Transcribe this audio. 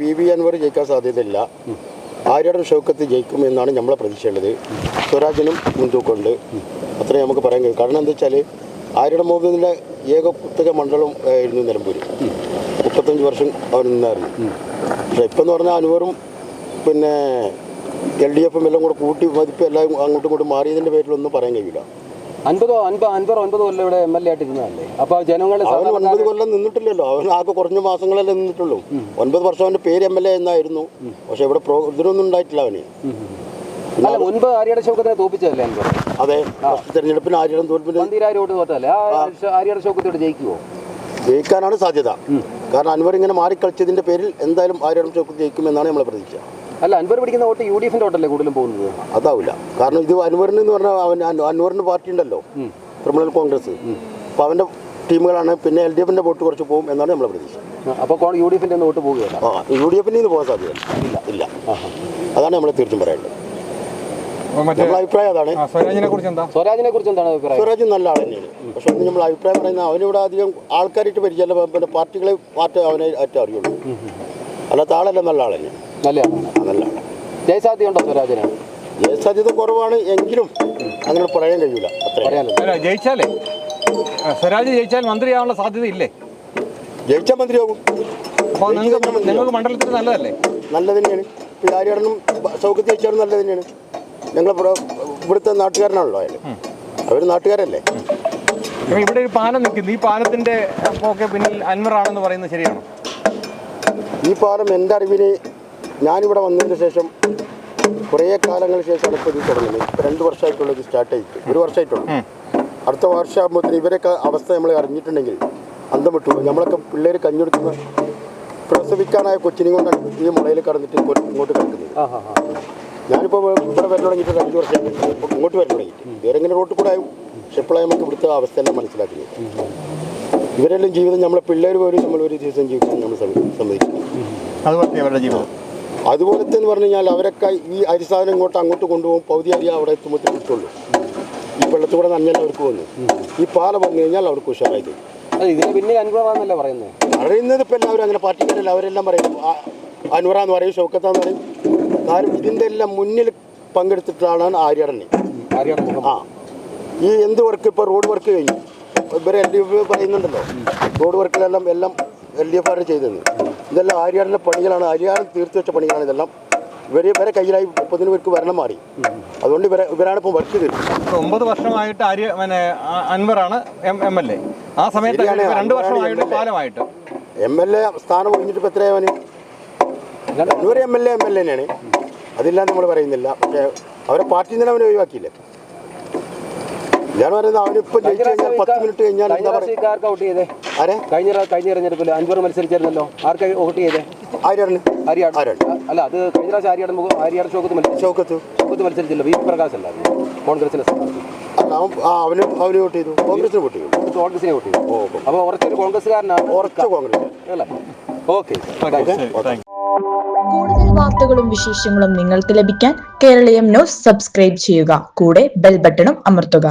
P V Anwar ജയിക്കാൻ സാധ്യതയില്ല. ആര്യടം ഷൗക്കത്ത് ജയിക്കും എന്നാണ് നമ്മളെ പ്രതീക്ഷയുള്ളത്. സ്വരാജിനും മുൻതൂക്കമുണ്ട്. അത്രയും നമുക്ക് പറയാൻ കഴിയും. കാരണം എന്താ വെച്ചാൽ ആര്യടം മുഹമ്മദിന്റെ ഏക കുത്തക മണ്ഡലം ആയിരുന്നു നിലമ്പൂര്. മുപ്പത്തഞ്ച് വർഷം അവർ നിന്നായിരുന്നു. പക്ഷേ ഇപ്പം എന്ന് പറഞ്ഞാൽ അനുവറും പിന്നെ എൽ ഡി എഫും എല്ലാം കൂടെ കൂട്ടി മതിപ്പ് എല്ലാം അങ്ങോട്ടും ഇങ്ങോട്ടും മാറിയതിന്റെ പേരിലൊന്നും പറയാൻ കഴിയില്ല അൻപതോ അൻപത് അൻപതോ ഒൻപത് കൊല്ലം ഇവിടെ എം എൽ എ ആയിട്ട് ഇരുന്നതല്ലേ? അപ്പൊ ജനങ്ങളെ അവൻ ഒൻപത് കൊല്ലം നിന്നിട്ടില്ലല്ലോ. അവൻ ആകെ കുറഞ്ഞ മാസങ്ങളല്ലേ നിന്നിട്ടുള്ളൂ. ഒൻപത് വർഷം അവന്റെ പേര് എം എൽ എ എന്നായിരുന്നു. പക്ഷെ ഇവിടെ ഇതിനൊന്നും ഉണ്ടായിട്ടില്ല അവന്. മുൻപ് ആര്യയുടെ ഷൗക്കത്തിനെ തോപ്പിച്ചതല്ലേ അൻപത്? അതെ. തെരഞ്ഞെടുപ്പിന് തോൽപ്പിന് പന്തിരായിരം വോട്ട് തോറ്റല്ലേ ആര്യയുടെ ഷൗക്കത്തോട് ജയിക്കുവോ? ജയിക്കാനാണ് സാധ്യത. കാരണം അൻവർ ഇങ്ങനെ മാറിക്കളിച്ചതിന്റെ പേരിൽ എന്തായാലും ആര്യടം ചോക്കത്ത് ജയിക്കുമെന്നാണ് നമ്മളെ പ്രതീക്ഷ. അല്ല അൻവർ പിടിക്കുന്ന വോട്ട് യു ഡി എഫിന്റെ വോട്ടല്ലേ കൂടുതലും പോകുന്നത്? അതാവില്ല. കാരണം ഇത് അൻവറിന് എന്ന് പറഞ്ഞാൽ അവൻ അൻ- അൻവറിന് പാർട്ടി ഉണ്ടല്ലോ തൃണമൂൽ കോൺഗ്രസ്. അപ്പോൾ അവന്റെ ടീമുകളാണ് പിന്നെ എൽ ഡി എഫിന്റെ വോട്ട് കുറച്ച് പോകും എന്നാണ് നമ്മളെ പ്രതീക്ഷ അപ്പോൾ യു ഡി എഫിന്റെ വോട്ട് പോവുകയല്ല ആ യു ഡി എഫിന് നിന്ന് പോകാൻ സാധ്യത ഇല്ല. ഇല്ല. അതാണ് നമ്മൾ തീർച്ചയായും പറയേണ്ടത് അപ്പൊ സ്വരാജിനെ കുറിച്ച് എന്താണ് അഭിപ്രായം? സ്വരാജ് നല്ല ആൾ തന്നെയാണ്. പക്ഷെ നമ്മൾ അഭിപ്രായം പറയുന്നത് അവനിവിടെ അധികം ആൾക്കാരായിട്ട് പരിചയമല്ല. പിന്നെ പാർട്ടികളെ പാർട്ടി അവനെ ഏറ്റവും അറിയുള്ളൂ. അല്ലാത്ത ആളല്ല നല്ല ആൾ തന്നെയാണ്. നല്ലതാണ് ആ, നല്ല. ആളാണ് ജയസാധ്യതയുണ്ടോ സ്വരാജിന്? ജയ കുറവാണ് എങ്കിലും അങ്ങനെ പറയാൻ കഴിയൂല. അല്ല ജയിച്ചാലേ? സ്വരാജ് ജയിച്ചാൽ മന്ത്രിയാവാനുള്ള സാധ്യത ഇല്ലേ? ജയിച്ചാൽ മന്ത്രിയാകും. അപ്പോൾ നിങ്ങൾക്ക് നിങ്ങൾക്ക് മണ്ഡലത്തിൽ നല്ലതല്ലേ? നല്ല തന്നെയാണ്. ഇപ്പോൾ ആര്യാടനും സൗഖ്യത്തിൽ ജയിച്ചാലും നല്ല തന്നെയാണ്. ഞങ്ങൾ ഇവിടുത്തെ നാട്ടുകാരനാണല്ലോ അയാൾ അവർ നാട്ടുകാരല്ലേ? ഇവിടെ ഒരു പാലം നിൽക്കുന്നു. ഈ പാലത്തിന്റെ ഒക്കെ പിന്നിൽ അൻവറാണെന്ന് പറയുന്നത് ശരിയാണോ? ഈ പാലം എന്റെ അറിവിന് ഞാനിവിടെ വന്നതിന് ശേഷം കുറേ കാലങ്ങൾ ശേഷമാണ് ഇപ്പോൾ ഇത് തുടങ്ങുന്നത്. ഇപ്പോൾ രണ്ട് വർഷമായിട്ടുള്ള ഇത് സ്റ്റാർട്ട് ചെയ്തിട്ട് ഒരു വർഷമായിട്ടുള്ളൂ. അടുത്ത വർഷമാകുമ്പോഴത്തേന് ഇവരൊക്കെ അവസ്ഥ നമ്മൾ അറിഞ്ഞിട്ടുണ്ടെങ്കിൽ അന്തം വിട്ടു. പോകും. നമ്മളൊക്കെ പിള്ളേർ കഞ്ഞെടുക്കുന്ന പ്രസവിക്കാനായ കൊച്ചിനെയും കൊണ്ടാണ് ഈ മുളയിൽ കടന്നിട്ട് ഇങ്ങോട്ട് കിടക്കുന്നത്. ഞാനിപ്പോൾ ഇവിടെ വരാൻ തുടങ്ങിയിട്ട് രണ്ട് വർഷമായി ഇങ്ങോട്ട് വരാൻ തുടങ്ങിയിട്ട്. വേറെ ഇങ്ങനെ റോട്ടിൽ കൂടെ ആയും പക്ഷെ ഇപ്പോഴാണ് നമുക്ക് ഇവിടുത്തെ അവസ്ഥയെല്ലാം മനസ്സിലാക്കുന്നത്. ഇവരെല്ലാം ജീവിതം നമ്മളെ പിള്ളേർ പോലും നമ്മൾ ഒരു ദിവസം ജീവിക്കാൻ നമ്മൾ സമ്മതി- സമ്മതിക്കും അതുപോലെ അവരുടെ ജീവിതം അതുപോലത്തെ തന്നെ പറഞ്ഞു കഴിഞ്ഞാൽ അവരൊക്കെ ഈ അരിസാധനം ഇങ്ങോട്ട് അങ്ങോട്ട് കൊണ്ടുപോകും. പകുതി അരി അവിടെ എത്തുമ്പോൾ കിട്ടുള്ളൂ ഈ വെള്ളത്തൂടെ നഞ്ഞാൽ അവർക്ക് വന്നു. ഈ പാല വന്നു കഴിഞ്ഞാൽ അവർക്ക് ഉഷാറായി. തരും അത് ഇതിന് പിന്നിൽ അനുഭവമാണെന്നല്ലേ പറയുന്നത് ഇപ്പം എല്ലാവരും അങ്ങനെ പാർട്ടിക്കാരല്ല അവരെല്ലാം പറയും. ആ, അൻവറാന്ന് പറയും ഷൗക്കത്താന്ന് പറയും. കാരണം ഇതിന്റെ എല്ലാം മുന്നിൽ പങ്കെടുത്തിട്ടാണ് ആര്യാടനെ ആ. ഈ എന്ത് വർക്ക് ഇപ്പോൾ റോഡ് വർക്ക് കഴിഞ്ഞു? ഇവരെ എൽ ഡി എഫ് പറയുന്നുണ്ടല്ലോ. റോഡ് വർക്കിലെല്ലാം എല്ലാം എൽ ഡി എഫ് ആണ് ചെയ്തത്? ഇതെല്ലാം ആര്യാടിന്റെ പണികളാണ്. ആര്യാടൻ തീർത്തു വെച്ച പണികളാണ് ഇതെല്ലാം. ഇവർ ഇവരെ കയ്യിലായി മുപ്പതിന് പേർക്ക് വരണം മാറി. അതുകൊണ്ട് ഇവരെ ഇവരാണ് ഇപ്പോൾ വർക്ക് തീർച്ചത് ഇപ്പൊ ഒമ്പത് വർഷമായിട്ട് ആര്യ പിന്നെ അൻവറാണ് എം എം എൽ എ. ആ സമയത്ത് രണ്ട് വർഷമായിട്ട് കാലമായിട്ട് എം. എൽ എ സ്ഥാനം ഒഴിഞ്ഞിട്ട് ഇപ്പോൾ എത്രയാണ് Anvar M L A M L A തന്നെയാണ്. അതില്ലാന്ന് നമ്മൾ പറയുന്നില്ല. പക്ഷേ അവരെ പാർട്ടിയിൽ നിന്ന് അവനെ ഒഴിവാക്കിയില്ലേ? ഞാൻ പറയുന്നത് അവനിപ്പോൾ ജയിച്ചു കഴിഞ്ഞാൽ പത്ത് മിനിറ്റ് കഴിഞ്ഞാൽ കഴിഞ്ഞ എന്താ പറയുക ആർക്കാ വോട്ട് ചെയ്തേ. ആരെ? കഴിഞ്ഞ കഴിഞ്ഞ തെരഞ്ഞെടുപ്പിൽ അൻവർ മത്സരിച്ചായിരുന്നല്ലോ. ആർക്കാ ഔട്ട് ചെയ്തേ? ആര്യാണ്? ആര്യാട് ആര്യാട്. അല്ല അത് കഴിഞ്ഞ പ്രാവശ്യം ആര്യാടൻ മുഖം ആര്യാട് ഷോക്കത്ത് മത്സരിച്ചു ചോക്കത്ത് ഷോക്കത്ത് മത്സരിച്ചില്ല. വി. പ്രകാശ് അല്ല കോൺഗ്രസിനെ സ്ഥാനാർത്ഥി അവന് അവന് വോട്ട് ചെയ്തു. കോൺഗ്രസിന് വോട്ട് ചെയ്തു. കോൺഗ്രസിനെ വോട്ട് ചെയ്തു. അപ്പോൾ ഉറച്ചൊരു കോൺഗ്രസ്സുകാരനാണ്. ഉറച്ച കോൺഗ്രസ്. അല്ലേ? ഓക്കെ. കൂടുതൽ വാർത്തകളും വിശേഷങ്ങളും നിങ്ങൾക്ക് ലഭിക്കാൻ കേരളീയം ന്യൂസ് സബ്സ്ക്രൈബ് ചെയ്യുക. കൂടെ ബെൽ ബട്ടണും അമർത്തുക.